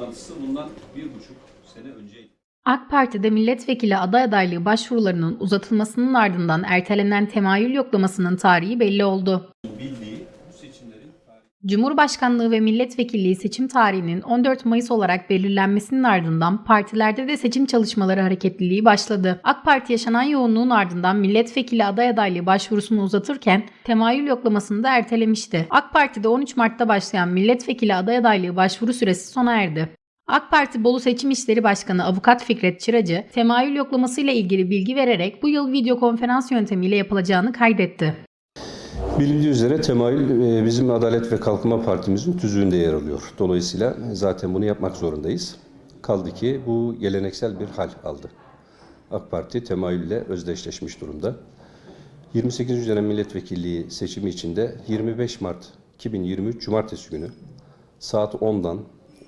toplantısı bundan bir buçuk sene önceydi. AK Parti'de milletvekili aday adaylığı başvurularının uzatılmasının ardından ertelenen temayül yoklamasının tarihi belli oldu. Bildiği bu seçimlerin tarihi Cumhurbaşkanlığı ve milletvekilliği seçim tarihinin 14 Mayıs olarak belirlenmesinin ardından partilerde de seçim çalışmaları hareketliliği başladı. AK Parti yaşanan yoğunluğun ardından milletvekili aday adaylığı başvurusunu uzatırken temayül yoklamasını da ertelemişti. AK Parti'de 13 Mart'ta başlayan milletvekili aday adaylığı başvuru süresi sona erdi. AK Parti Bolu Seçim İşleri Başkanı Avukat Fikret Çıracı, temayül yoklamasıyla ilgili bilgi vererek bu yıl video konferans yöntemiyle yapılacağını kaydetti. Bilindiği üzere temayül e, bizim Adalet ve Kalkınma Partimizin tüzüğünde yer alıyor. Dolayısıyla zaten bunu yapmak zorundayız. Kaldı ki bu geleneksel bir hal aldı. AK Parti temayülle özdeşleşmiş durumda. 28. dönem milletvekilliği seçimi içinde 25 Mart 2023 Cumartesi günü saat 10'dan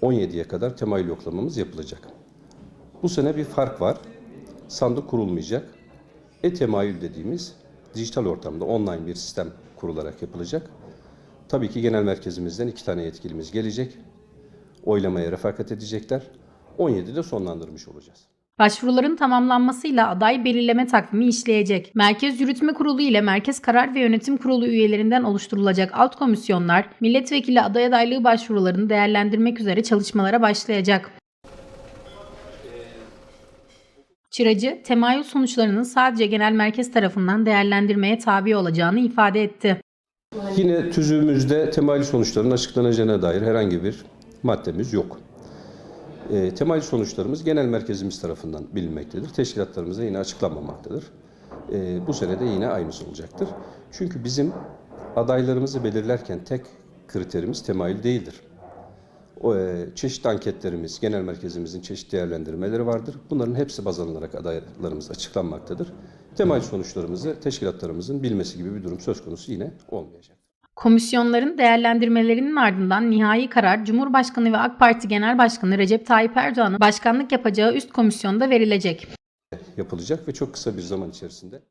17'ye kadar temayül yoklamamız yapılacak. Bu sene bir fark var. Sandık kurulmayacak. E-temayül dediğimiz dijital ortamda online bir sistem kurularak yapılacak. Tabii ki genel merkezimizden iki tane yetkilimiz gelecek. Oylamaya refakat edecekler. 17'de sonlandırmış olacağız. Başvuruların tamamlanmasıyla aday belirleme takvimi işleyecek. Merkez Yürütme Kurulu ile Merkez Karar ve Yönetim Kurulu üyelerinden oluşturulacak alt komisyonlar milletvekili aday adaylığı başvurularını değerlendirmek üzere çalışmalara başlayacak. Çıracı, temayül sonuçlarının sadece genel merkez tarafından değerlendirmeye tabi olacağını ifade etti. Yine tüzüğümüzde temayül sonuçlarının açıklanacağına dair herhangi bir maddemiz yok. E, temayül sonuçlarımız genel merkezimiz tarafından bilinmektedir. Teşkilatlarımıza yine açıklanmamaktadır. E, bu sene de yine aynısı olacaktır. Çünkü bizim adaylarımızı belirlerken tek kriterimiz temayül değildir. O, e, çeşitli anketlerimiz, genel merkezimizin çeşitli değerlendirmeleri vardır. Bunların hepsi baz alınarak adaylarımız açıklanmaktadır. Temayül sonuçlarımızı teşkilatlarımızın bilmesi gibi bir durum söz konusu yine olmayacak. Komisyonların değerlendirmelerinin ardından nihai karar Cumhurbaşkanı ve AK Parti Genel Başkanı Recep Tayyip Erdoğan'ın başkanlık yapacağı üst komisyonda verilecek. yapılacak ve çok kısa bir zaman içerisinde